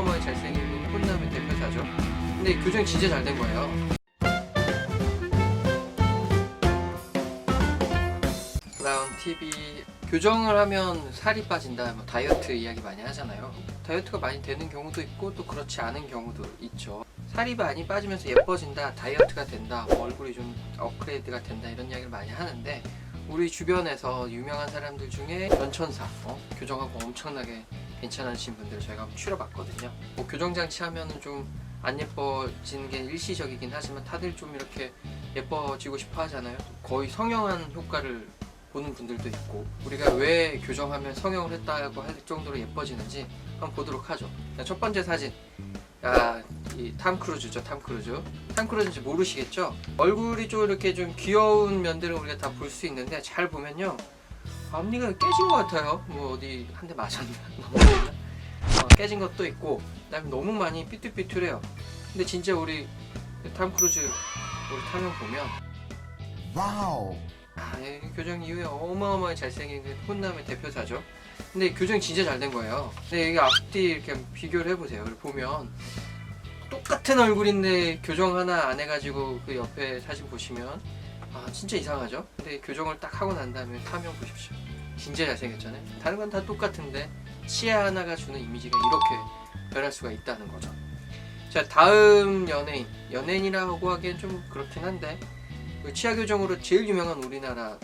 어마어마하게 잘생긴 혼남의 대표자죠. 근데 교정이 진짜 잘 된 거예요. 브라운 TV 교정을 하면 살이 빠진다, 뭐 다이어트 이야기 많이 하잖아요. 다이어트가 많이 되는 경우도 있고 또 그렇지 않은 경우도 있죠. 살이 많이 빠지면서 예뻐진다, 다이어트가 된다, 뭐 얼굴이 좀 업그레이드가 된다 이런 이야기를 많이 하는데 우리 주변에서 유명한 사람들 중에 연천사 어? 교정하고 엄청나게 괜찮으신 분들 저희가 한번 추려봤거든요. 뭐 교정 장치 하면은 좀 안 예뻐지는 게 일시적이긴 하지만 다들 좀 이렇게 예뻐지고 싶어 하잖아요. 거의 성형한 효과를 보는 분들도 있고 우리가 왜 교정하면 성형을 했다고 할 정도로 예뻐지는지 한번 보도록 하죠. 자, 첫 번째 사진. 야, 이탐 크루즈죠, 탐 크루즈. 탐 크루즈인지 모르시겠죠? 얼굴이 좀 이렇게 좀 귀여운 면들을 우리가 다 볼 수 있는데 잘 보면요. 앞니가 깨진 것 같아요. 뭐 어디 한 대 맞았나? 어, 깨진 것도 있고, 그다음에 너무 많이 삐뚤삐뚤해요. 근데 진짜 우리 탐 크루즈 우리 타면 보면 와우. 아, 예, 교정 이후에 어마어마하게 잘생긴 그 혼남의 대표자죠. 근데 교정이 진짜 잘 된 거예요. 근데 이게 앞뒤 이렇게 비교를 해보세요. 보면 똑같은 얼굴인데 교정 하나 안 해가지고 그 옆에 사진 보시면 아 진짜 이상하죠? 근데 교정을 딱 하고 난 다음에 타면 보십시오. 진짜 잘생겼잖아요. 다른 건 다 똑같은데 치아 하나가 주는 이미지가 이렇게 변할 수가 있다는 거죠. 자 다음 연예인 연예인이라고 하기엔 좀 그렇긴 한데 그 치아 교정으로 제일 유명한 우리나라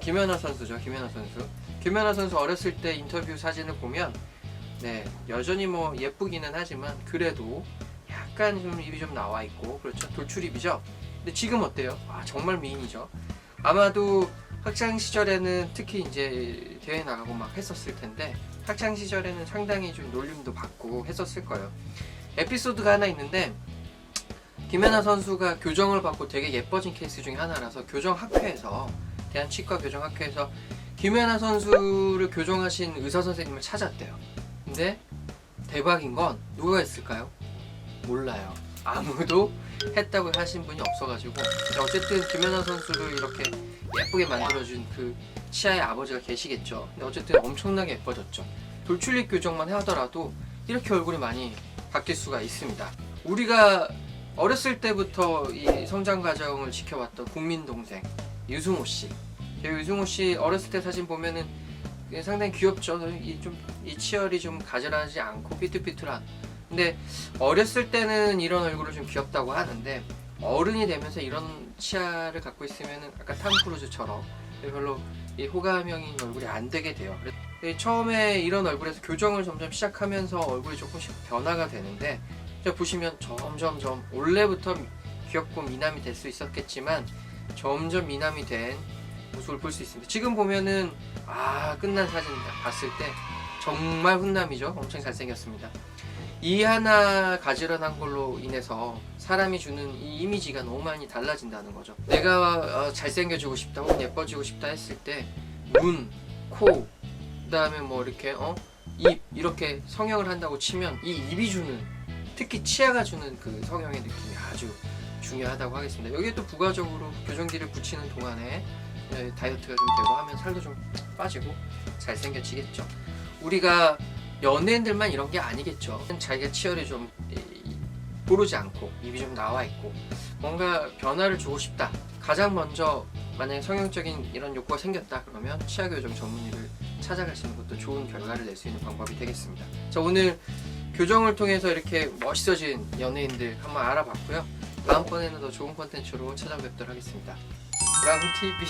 김연아 선수죠. 김연아 선수. 김연아 선수 어렸을 때 인터뷰 사진을 보면 네 여전히 뭐 예쁘기는 하지만 그래도 약간 좀 입이 좀 나와 있고 그렇죠. 돌출입이죠. 근데 지금 어때요? 아 정말 미인이죠. 아마도 학창 시절에는 특히 이제 대회 나가고 막 했었을 텐데 학창 시절에는 상당히 좀 놀림도 받고 했었을 거예요. 에피소드가 하나 있는데 김연아 선수가 교정을 받고 되게 예뻐진 케이스 중에 하나라서 교정 학회에서 대한 치과 교정 학회에서 김연아 선수를 교정하신 의사 선생님을 찾았대요. 근데 대박인 건 누가 했을까요? 몰라요. 아무도 했다고 하신 분이 없어가지고 어쨌든 김연아 선수를 이렇게 예쁘게 만들어준 그 치아의 아버지가 계시겠죠. 근데 어쨌든 엄청나게 예뻐졌죠. 돌출입 교정만 하더라도 이렇게 얼굴이 많이 바뀔 수가 있습니다. 우리가 어렸을 때부터 이 성장 과정을 지켜왔던 국민 동생 유승호 씨. 저 유승호 씨 어렸을 때 사진 보면은 상당히 귀엽죠. 이 좀이 치열이 좀 가지런하지 않고 삐뚤삐뚤한. 근데 어렸을 때는 이런 얼굴을 좀 귀엽다고 하는데 어른이 되면서 이런 치아를 갖고 있으면은 아까 탐 크루즈처럼 별로 이 호감형인 얼굴이 안 되게 돼요. 처음에 이런 얼굴에서 교정을 점점 시작하면서 얼굴이 조금씩 변화가 되는데 자 보시면 점점점 원래부터 귀엽고 미남이 될 수 있었겠지만 점점 미남이 된 모습을 볼 수 있습니다. 지금 보면은 아 끝난 사진 봤을 때 정말 훈남이죠. 엄청 잘생겼습니다. 이 하나 가지런한 걸로 인해서 사람이 주는 이 이미지가 너무 많이 달라진다는 거죠. 내가 어, 잘생겨지고 싶다 혹은 예뻐지고 싶다 했을 때 눈, 코, 그다음에 뭐 이렇게 어? 입 이렇게 성형을 한다고 치면 이 입이 주는 특히 치아가 주는 그 성형의 느낌이 아주 중요하다고 하겠습니다. 여기에 또 부가적으로 교정기를 붙이는 동안에 예, 다이어트가 좀 되고 하면 살도 좀 빠지고 잘생겨지겠죠. 우리가 연예인들만 이런 게 아니겠죠. 자기가 치열이 좀 이, 고르지 않고 입이 좀 나와 있고 뭔가 변화를 주고 싶다. 가장 먼저 만약에 성형적인 이런 욕구가 생겼다 그러면 치아 교정 전문의를 찾아가시는 것도 좋은 결과를 낼 수 있는 방법이 되겠습니다. 자 오늘 교정을 통해서 이렇게 멋있어진 연예인들 한번 알아봤고요. 다음번에는 더 좋은 콘텐츠로 찾아뵙도록 하겠습니다. 브라운 TV